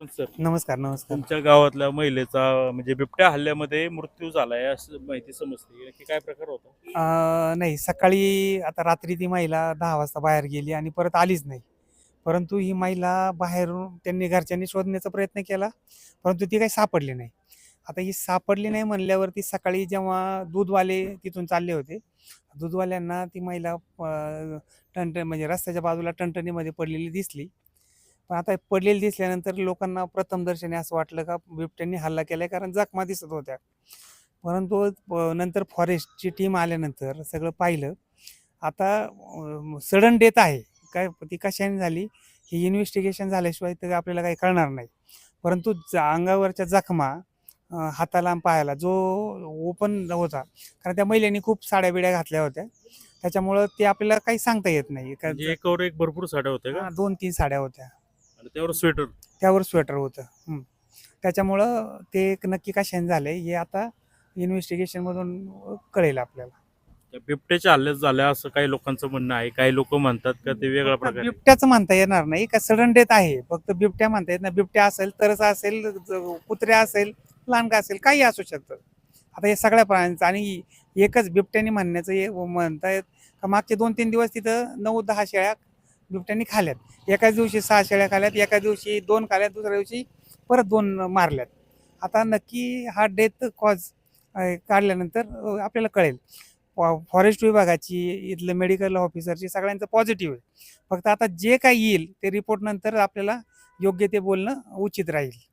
Sir नमस्कार नमस्कार. तुमच्या गावातल्या महिलेचा म्हणजे बिबट्या हल्ल्यामध्ये मृत्यू झालाय असं माहिती समजते. की काय प्रकार होता? अं, नाही सकाळी आता रात्री ती महिला दहा वाजता बाहेर गेली आणि परत आलीच नाही. परंतु ही महिला बाहेरून त्यांनी घरच्यांनी शोधण्याचा प्रयत्न केला परंतु ती काही सापडली नाही. आता ही सापडली नाही म्हणल्यावरती सकाळी जेव्हा दूधवाले तिथून चालले होते दूधवाल्यांना ती महिला अं, टणटण म्हणजे रस्त्याच्या बाजूला टणटणीमध्ये पडलेली दिसली. पण आता पडलेली दिसल्यानंतर लोकांना प्रथम दर्शनी असं वाटलं का बिबट्यांनी हल्ला केलाय कारण जखमा दिसत होत्या. परंतु नंतर फॉरेस्टची टीम आल्यानंतर सगळं पाहिलं. आता सडन डेथ आहे. काय ती कशाने झाली? ही इन्व्हेस्टिगेशन झाल्याशिवाय तर आपल्याला काही कळणार नाही. परंतु अंगावरच्या जखमा हाताला पायाला जो ओपन होता कारण त्या महिलेनी खूप साड्या बिड्या घातल्या होत्या. त्याच्यामुळं ते आपल्याला काही सांगता येत नाही. म्हणजे एकावर एक भरपूर साड्या होत्या का? दोन तीन साड्या होत्या. त्यावर स्वेटर त्यावर स्वेटर होतं. हं. त्याच्यामुळं ते एक नक्की कशाने झाले हे आता इन्व्हेस्टिगेशन मधून कळेल आपल्याला. त्या बिबट्याच्या हल्ल्यात झाल्या असं काही लोकांचं म्हणणं आहे. काही लोक म्हणतात का ते वेगळा फक्त प्रकार. बिबट्याचं म्हणता येणार नाही का सडन डेथ आहे. फक्त बिबट्या म्हणता येत नाही. बिबट्या असेल तरच असेल ज- कुत्र्या असेल लांडगा असेल काही असू शकतं. आता हे सगळ्या प्राण्यांचं आणि एकच बिबट्याने म्हणण्याचं हे म्हणतायत का मागचे दोन तीन दिवस तिथं नऊ दहा शेळ्या बिबट्यांनी खाल्यात. एकाच दिवशी सहा शेळ्या खाल्यात एका दिवशी दोन खाल्यात दुसऱ्या दिवशी परत दोन मारल्यात. आता नक्की हा डेथ कॉज काढल्यानंतर आपल्याला कळेल. फॉ- फॉरेस्ट विभागाची इथलं मेडिकल ऑफिसरची सगळ्यांचं पॉझिटिव्ह आहे. फक्त आता जे काही येईल ते रिपोर्टनंतर आपल्याला योग्य ते बोलणं उचित राहील.